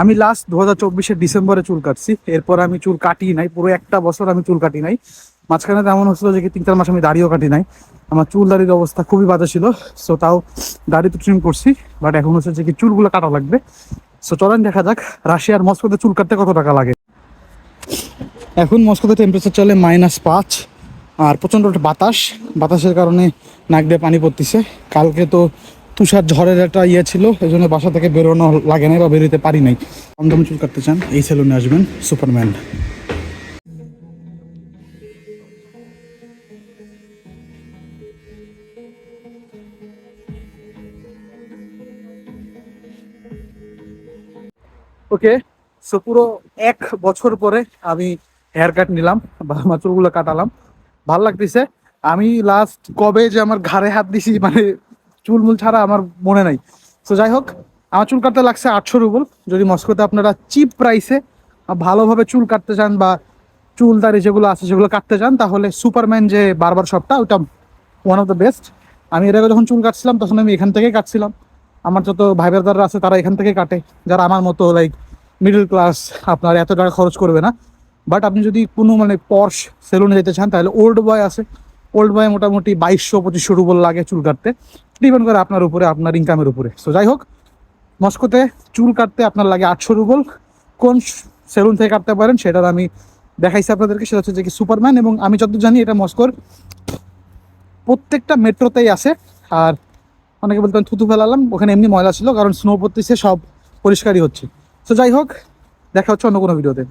আমি লাস্ট দু হাজার চব্বিশের ডিসেম্বরে চুল কাটছি। এরপর আমি চুল কাটি নাই, পুরো একটা বছর আমি চুল কাটি নাই। মাঝখানে তেমন হচ্ছিল যে তিন চার মাস আমি দাড়িও কাটি নাই। আমার চুল দাড়ির অবস্থা খুবই বাজে ছিল সো তাও দাড়ি তো ট্রিম করছি বাট এখন হচ্ছে যে কি চুলগুলো কাটা লাগবে। সো চলেন দেখা যাক রাশিয়ার মস্কোতে চুল কাটতে কত টাকা লাগে। এখন মস্কোতে টেম্পারেচার চলে মাইনাস পাঁচ, আর প্রচণ্ড বাতাস। বাতাসের কারণে নাক দিয়ে পানি পড়তেছে। কালকে তো তুষার ঝড়ের একটা ইয়ে ছিল এই জন্য বাসা থেকে বেরোনো লাগে নাই বা বেরোতে পারি নাই। কমদম চুল কাটতে চান, এই সেলুনে আসবেন সুপারম্যান। ওকে সো পুরো এক বছর পরে আমি হেয়ার কাট নিলাম, বা আমার চুলগুলো কাটালাম। ভালো লাগতেছে। আমি লাস্ট কবে যে আমার ঘাড়ে হাত দিছি মানে চুলমুল ছাড়া আমার মনে নাই। তো যাই হোক, আমার চুল কাটতে লাগছে আটশো রুবল। যদি মস্কোতে আপনারা চিপ প্রাইসে ভালোভাবে চুল কাটতে চান বা চুল দাড়ি যেগুলো আছে সেগুলো কাটতে চান, তাহলে সুপারম্যান যে বারবার শপটা ওটা ওয়ান অফ দ্য বেস্ট আমি এর আগে যখন চুল কাটছিলাম, তখন আমি এখান থেকেই কাটছিলাম। আমার যত ভাই ব্রাদাররা আছে, তারা এখান থেকে কাটে। যারা আমার মতো লাইক মিডল ক্লাস আপনার এত টাকা খরচ করবে না। বাট আপনি যদি কোনো মানে পর্শ সেলুনে যেতে চান, তাহলে ওল্ড বয় আছে। ওল্ড বয় মোটামুটি বাইশশো, পঁচিশশো রুবল লাগে চুল কাটতে। ডিপেন্ড করে আপনার উপরে, আপনার ইনকামের উপরে। সো যাই হোক, মস্কোতে চুল কাটতে আপনার লাগে আটশো রুবল। কোন সেলুন থেকে কাটতে পারেন সেটার আমি দেখাইছি আপনাদেরকে, সেটা হচ্ছে যে কি সুপারম্যান এবং আমি যতদূর জানি এটা মস্কোর প্রত্যেকটা মেট্রোতেই আছে। আর অনেকে বলতেন থুতু ফেলালাম, ওখানে এমনি ময়লা ছিল, কারণ স্নো পড়তেছে, সব পরিষ্কারই হচ্ছে। তো যাই হোক, দেখা হচ্ছে অন্য কোনো ভিডিওতে।